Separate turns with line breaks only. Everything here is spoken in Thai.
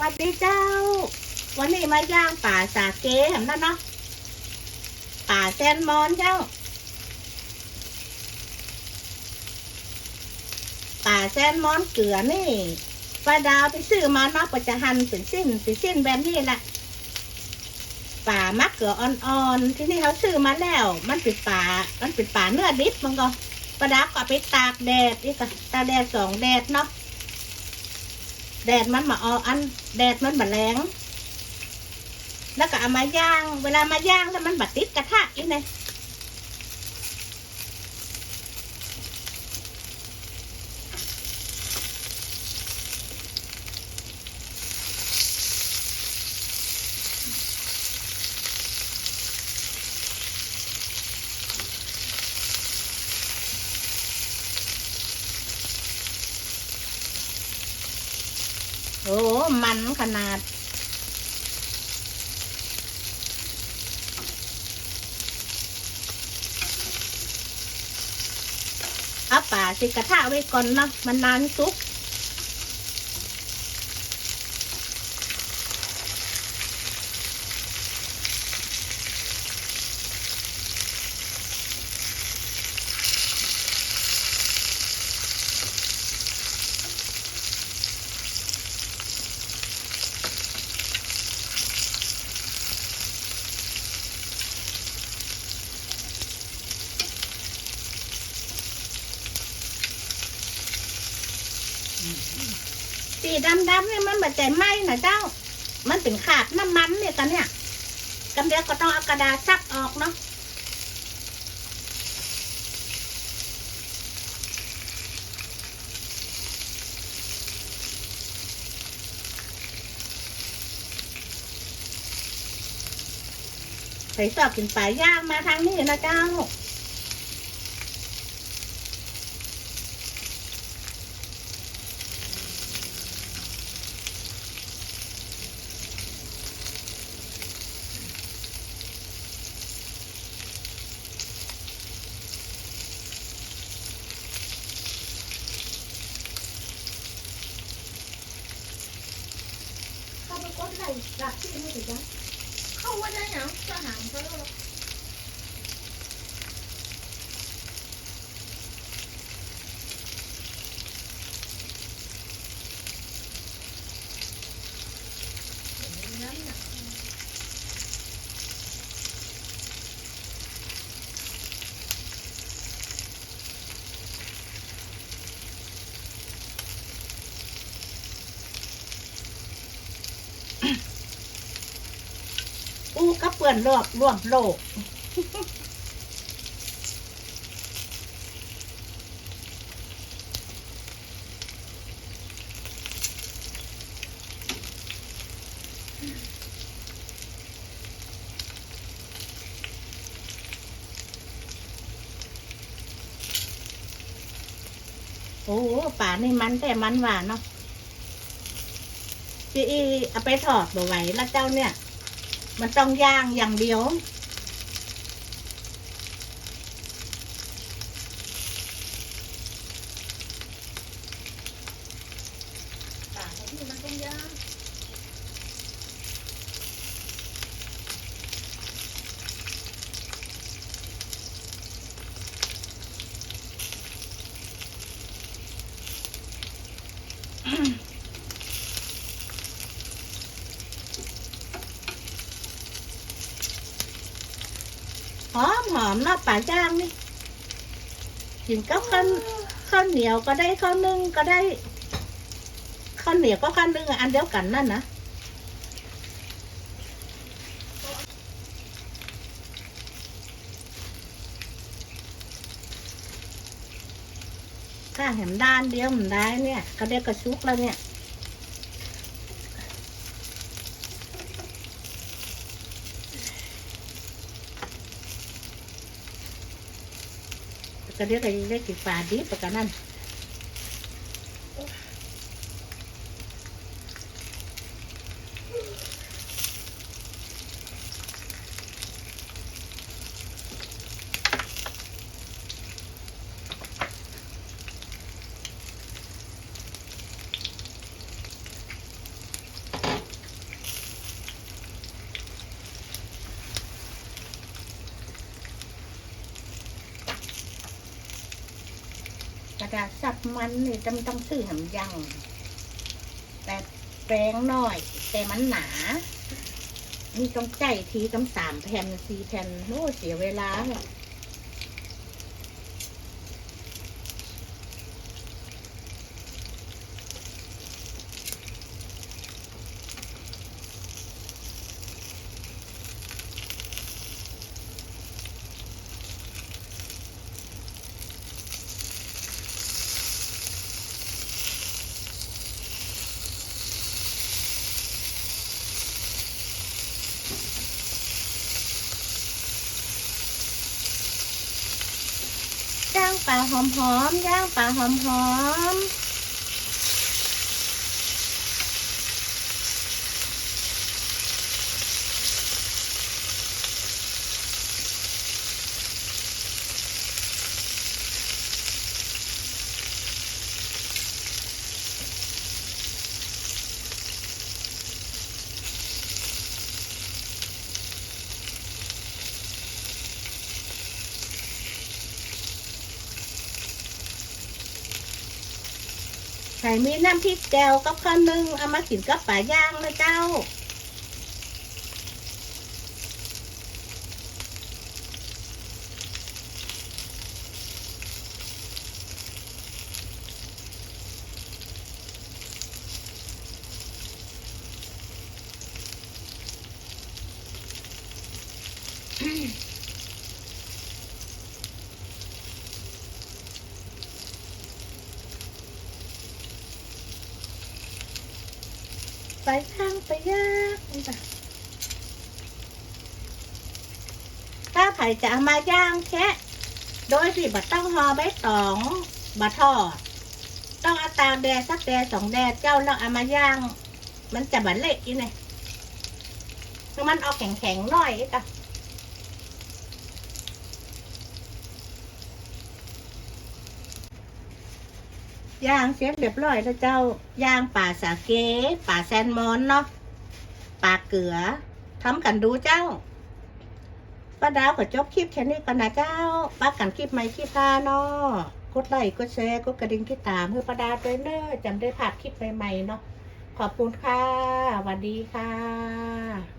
วัสดีเจ้า วันนี้มาย่างป่าสาเกเห็นนั่นเนาะป่าแซนมอนเจ้า ป่าแซนมอนเกลือนี่ปลาดาวไปซื้อมาเนาะปัจจะหันเป็นสิ้นเป็นสิ้นแบบนี้แหละป่ามักเกลืออ่อนๆที่นี่เขาซื้อมาแล้ว มันเป็นป่ามันเป็นป่าเนื้อดิบมันก็ปลาดาวก็ไปตากแดดนี่ก็ตากแดดสองแดดเนาะ แดดมันมาอออัน แดดมันมาแรงแล้วก็เอามาย่าง เวลามาย่างแล้วมันบัดติดกระทะอีกเลย โอ้มันขนาด เอาป่าสิกระทะไว้ก่อนเนาะมันนานสุก สีดำๆเนี่ยมันแบบใจไหมนะเจ้า มันเป็นขาดน้ำมันเนี่ยตอนเนี้ยกำเดียวก็ต้องเอากระดาษซับออกเนาะใส่สอบกินปลาย่างมาทางนี้นะเจ้า เข้าไปกดไลค์ดักที่นี่สิจ๊ะ
เข้าว่าได้ยังจะหางเขาแล้ว
อู้ก็เปื่อนรอบรวมโลก โอ้ป่านี่มันแต่มันหวานเนาะจีอีเอาไปถอดบ่ไหวแล้วเจ้าเนี่ย มันต้องย่างอย่างเดียว
ป่าที่มันต้องยาก
หอมหอมเนาะป่าจ้างนี่กินกับข้าวข้าวเหนียวก็ได้ข้าวนึ่งก็ได้ข้าวเหนียวก็ข้าวนึ่งอันเดียวกันนั่นนะถ้าเห็นด้านเดียวมันได้เนี่ย ก็ได้กระชุกแล้วเนี่ย ก็เรียกอะไรเรียกกินปลาดิประกันนั่น จะสับมันนี่จำต้องซื้อหำยัง แต่แปลงน้อย แต่มันหนา นี่ต้องใจทีต้องสามแผ่นสี่แผ่นโอ้เสียเวลาเนี่ย ย่างปลาหอมหอมๆย่างปลาหอมห ใส่มีน้ำพริกแกวกับข้าวนึ่งเอามากินกับปลาย่างนะเจ้า ไปข้างไปยากนี่จ้ะถ้าไผ่จะเอามาย่างแค่โดยที่บัต้องห่อใบตองบัทอดต้องเอาตากแดดสักแดดสองแดดเจ้าแล้วเอามาย่าง มันจะบัดเละอีเนี่ยมันเอาแข็งๆหน่อยอีกอะ ย่างเสร็จเรียบร้อยแล้วเจ้าย่างป่าสาเกป่าแซลมอนเนาะป่าเกลือทำกันดูเจ้าป้าดาวก็จบคลิปแค่นี้กันนะเจ้าป้ากันคลิปใหม่คลิปหน้าเนาะกดไลค์กดแชร์กดกระดิ่งที่ตามเพื่อป้าดาวด้วยเนอะจำได้ผ่านคลิปใหม่ๆเนาะขอบคุณค่ะสวัสดีค่ะ